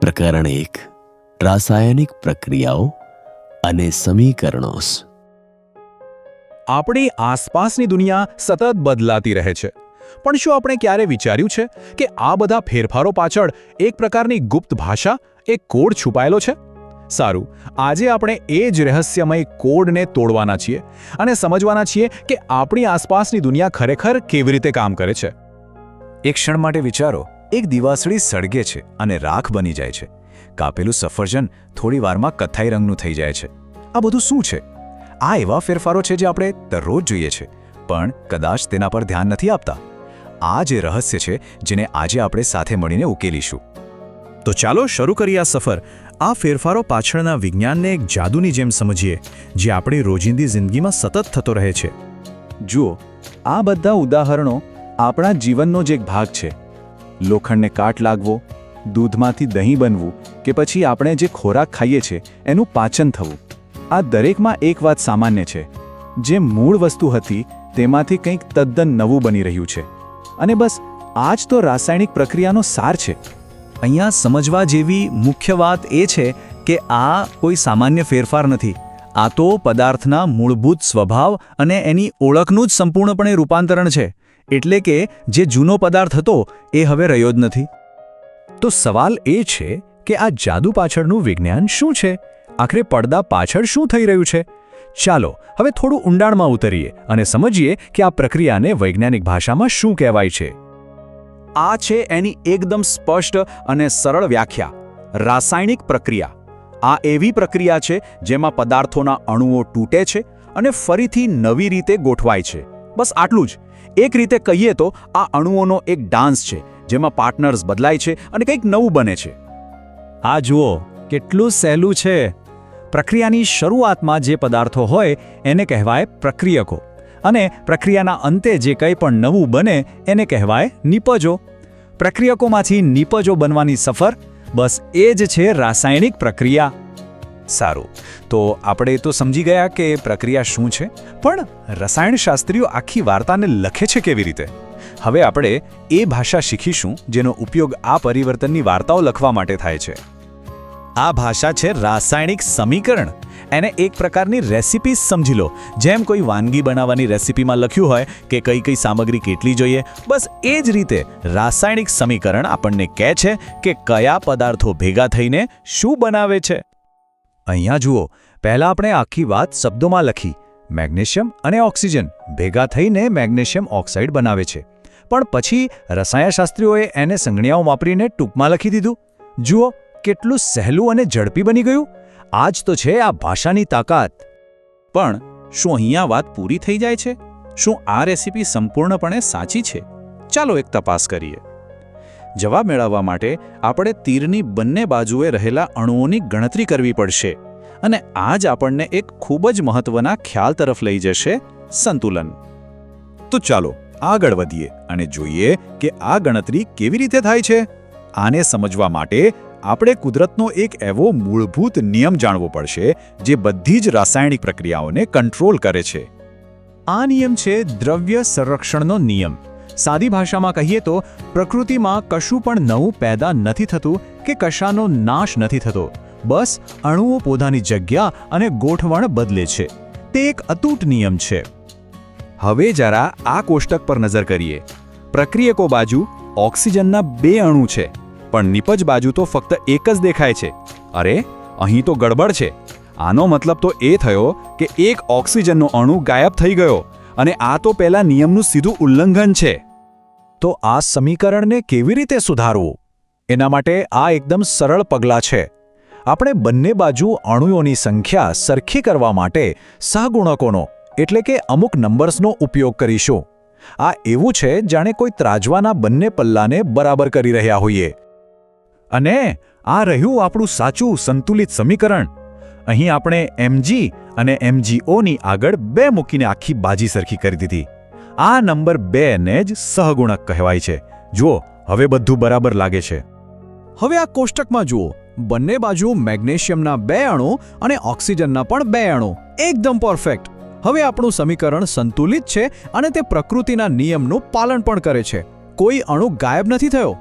પ્રકરણ એક, રાસાયણિક પ્રક્રિયાઓ અને સમીકરણો આપણી આસપાસની દુનિયા સતત બદલાતી રહે છે. પણ શું આપણે ક્યારે વિચાર્યું છે કે આ બધા ફેરફારો પાછળ એક પ્રકારની ગુપ્ત ભાષા, એક કોડ છુપાયેલો છે? સારું, આજે આપણે એ જ રહસ્યમય કોડને તોડવાના છીએ અને સમજવાના છીએ કે આપણી આસપાસની દુનિયા ખરેખર કેવી રીતે કામ કરે છે. એક ક્ષણ માટે વિચારો એક દિવાસળી સળગે છે અને રાખ બની જાય છે. કાપેલું સફરજન થોડી વારમાં કથ્થાઈ રંગનું થઈ જાય છે. આ બધું શું છે? આ એવા ફેરફારો છે જે આપણે દરરોજ જોઈએ છે, પણ કદાચ તેના પર ધ્યાન નથી આપતા. આ જે રહસ્ય છે જેને આજે આપણે સાથે મળીને ઉકેલીશું. તો ચાલો શરૂ કરીએ આ સફર. આ ફેરફારો પાછળના વિજ્ઞાનને એક જાદુની જેમ સમજીએ, જે આપણી રોજિંદી જિંદગીમાં સતત થતો રહે છે. જુઓ, આ બધા ઉદાહરણો આપણા જીવનનો જ એક ભાગ છે. લોખંડને કાટ લાગવો, દૂધમાંથી દહીં બનવું કે પછી આપણે જે ખોરાક ખાઈએ છીએ એનું પાચન થવું. આ દરેકમાં એક વાત સામાન્ય છે. જે મૂળ વસ્તુ હતી, તેમાંથી કંઈક તદ્દન નવું બની રહ્યું છે. અને બસ આ જ તો રાસાયણિક પ્રક્રિયાનો સાર છે. અહીંયા સમજવા જેવી મુખ્ય વાત એ છે કે આ કોઈ સામાન્ય ફેરફાર નથી. આ તો પદાર્થના મૂળભૂત સ્વભાવ અને એની ઓળખનું જ સંપૂર્ણપણે રૂપાંતરણ છે. એટલે કે જે જૂનો પદાર્થ હતો, એ હવે રહ્યો જ નથી. તો સવાલ એ છે કે આ જાદુ પાછળનું વિજ્ઞાન શું છે? આખરે પડદા પાછળ શું થઈ રહ્યું છે? ચાલો, હવે થોડું ઊંડાણમાં ઉતરીએ અને સમજીએ કે આ પ્રક્રિયાને વૈજ્ઞાનિક ભાષામાં શું કહેવાય છે. આ છે એની એકદમ સ્પષ્ટ અને સરળ વ્યાખ્યા, રાસાયણિક પ્રક્રિયા. આ એવી પ્રક્રિયા છે જેમાં પદાર્થોના અણુઓ તૂટે છે અને ફરીથી નવી રીતે ગોઠવાય છે. બસ આટલું જ. એક રીતે કહીએ તો આ અણુઓનો એક ડાન્સ છે, જેમાં પાર્ટનર્સ બદલાય છે અને કંઈક નવું બને છે. આ જુઓ, કેટલું સહેલું છે. પ્રક્રિયાની શરૂઆતમાં જે પદાર્થો હોય, એને કહેવાય પ્રક્રિયકો. અને પ્રક્રિયાના અંતે જે કંઈ પણ નવું બને, એને કહેવાય નિપજો. પ્રક્રિયકોમાંથી નિપજો બનવાની સફર બસ એ જ છે રાસાયણિક પ્રક્રિયા. સારું. તો આપણે તો સમજી ગયા કે પ્રક્રિયા શું છે, પણ રસાયણશાસ્ત્રીઓ આખી વાર્તાને લખે છે કેવી રીતે? હવે આપણે એ ભાષા શીખીશું જેનો ઉપયોગ આ પરિવર્તનની વાર્તાઓ લખવા માટે થાય છે. આ ભાષા છે રાસાયણિક સમીકરણ. એને એક પ્રકારની રેસિપી સમજી લો. જેમ કોઈ વાનગી બનાવવાની રેસિપીમાં લખ્યું હોય કે કઈ કઈ સામગ્રી કેટલી જોઈએ, બસ એ જ રીતે રાસાયણિક સમીકરણ આપણને કહે છે કે કયા પદાર્થો ભેગા થઈને શું બનાવે છે. અહીંયા જુઓ, પહેલાં આપણે આખી વાત શબ્દોમાં લખી. મેગ્નેશિયમ અને ઓક્સિજન ભેગા થઈને મેગ્નેશિયમ ઓક્સાઇડ બનાવે છે. પણ પછી રસાયણશાસ્ત્રીઓએ એને સંજ્ઞાઓ વાપરીને ટૂંકમાં લખી દીધું. જુઓ, કેટલું સહેલું અને ઝડપી બની ગયું. આ જ તો છે આ ભાષાની તાકાત. પણ શું અહીંયા વાત પૂરી થઈ જાય છે? શું આ રેસિપી સંપૂર્ણપણે સાચી છે? ચાલો એક તપાસ કરીએ. જવાબ મેળવવા માટે આપણે તીરની બંને બાજુએ રહેલા અણુઓની ગણતરી કરવી પડશે અને આ જ આપણને એક ખૂબ જ મહત્વના ખ્યાલ તરફ લઈ જશે સંતુલન. તો ચાલો આગળ વધીએ અને જોઈએ કે આ ગણતરી કેવી રીતે થાય છે. આને સમજવા માટે આપણે કુદરતનો એક એવો મૂળભૂત નિયમ જાણવો પડશે જે બધી જ રાસાયણિક પ્રક્રિયાઓને કંટ્રોલ કરે છે. આ નિયમ છે દ્રવ્ય સંરક્ષણનો નિયમ. સાદી ભાષામાં કહીએ તો, પ્રકૃતિમાં કશું પણ નવું પેદા નથી થતું કે કશાનો નાશ નથી થતો. બસ, અણુઓ પોતાની જગ્યા અને ગોઠવણ બદલે છે. તે એક અતૂટ નિયમ છે. હવે જરા આ કોષ્ટક પર નજર કરીએ. પ્રક્રિયકો બાજુ ઓક્સિજનના બે અણુ છે, પણ નિપજ બાજુ તો ફક્ત એક જ દેખાય છે. અરે, અહીં તો ગડબડ છે. આનો મતલબ તો એ થયો કે એક ઓક્સિજનનો અણુ ગાયબ થઈ ગયો. અને આ તો પહેલા નિયમનું સીધું ઉલ્લંઘન છે. તો આ સમીકરણને કેવી રીતે સુધારવું? એના માટે આ એકદમ સરળ પગલાં છે. આપણે બંને બાજુ અણુઓની સંખ્યા સરખી કરવા માટે સહગુણકોનો, એટલે કે અમુક નંબર્સનો ઉપયોગ કરીશું. આ એવું છે જાણે કોઈ ત્રાજવાના બંને પલ્લાને બરાબર કરી રહ્યા હોઈએ. અને આ રહ્યું આપણું સાચું સંતુલિત સમીકરણ. અહીં આપણે એમજી અને એમજીઓની આગળ બે મૂકીને આખી બાજી સરખી કરી દીધી. આ નંબર બે ને જ સહગુણક કહેવાય છે. જુઓ, હવે બધું બરાબર લાગે છે. હવે આ કોષ્ટકમાં જુઓ. બંને બાજુ મેગ્નેશિયમના બે અણુ અને ઓક્સિજનના પણ બે અણુ. એકદમ પરફેક્ટ. હવે આપણું સમીકરણ સંતુલિત છે અને તે પ્રકૃતિના નિયમનું પાલન પણ કરે છે. કોઈ અણુ ગાયબ નથી થયો.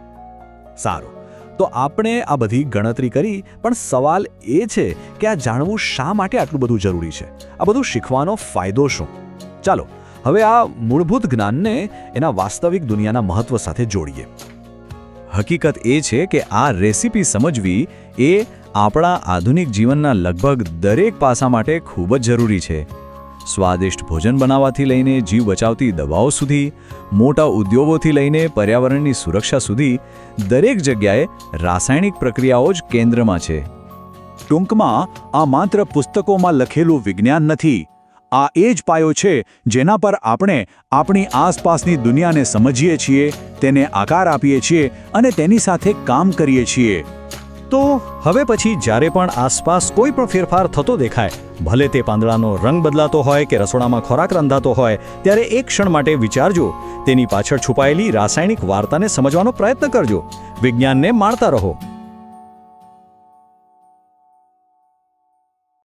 સારું. તો આપણે આ બધી ગણતરી કરી, પણ સવાલ એ છે કે આ જાણવું શા માટે આટલું બધું જરૂરી છે? આ બધું શીખવાનો ફાયદો શું? ચાલો, હવે આ મૂળભૂત જ્ઞાનને એના વાસ્તવિક દુનિયાના મહત્વ સાથે જોડીએ. હકીકત એ છે કે આ રેસિપી સમજવી એ આપણા આધુનિક જીવનના લગભગ દરેક પાસા માટે ખૂબ જ જરૂરી છે. સ્વાદિષ્ટ ભોજન બનાવવાથી લઈને જીવ બચાવતી દવાઓ સુધી, મોટા ઉદ્યોગોથી લઈને પર્યાવરણની સુરક્ષા સુધી, દરેક જગ્યાએ રાસાયણિક પ્રક્રિયાઓ જ કેન્દ્રમાં છે. ટૂંકમાં, આ માત્ર પુસ્તકોમાં લખેલું વિજ્ઞાન નથી. આ એ જ પાયો છે જેના પર આપણે આપણી આસપાસની દુનિયાને સમજીએ છીએ, તેને આકાર આપીએ છીએ અને તેની સાથે કામ કરીએ છીએ. તો હવે પછી જ્યારે પણ આસપાસ કોઈ પણ ફેરફાર થતો દેખાય, ભલે તે પાંદડાનો રંગ બદલાતો હોય કે રસોડામાં ખોરાક રંધાતો હોય, ત્યારે એક ક્ષણ માટે વિચારજો. તેની પાછળ છુપાયેલી રાસાયણિક વાર્તાને સમજવાનો પ્રયત્ન કરજો. વિજ્ઞાનને માણતા રહો.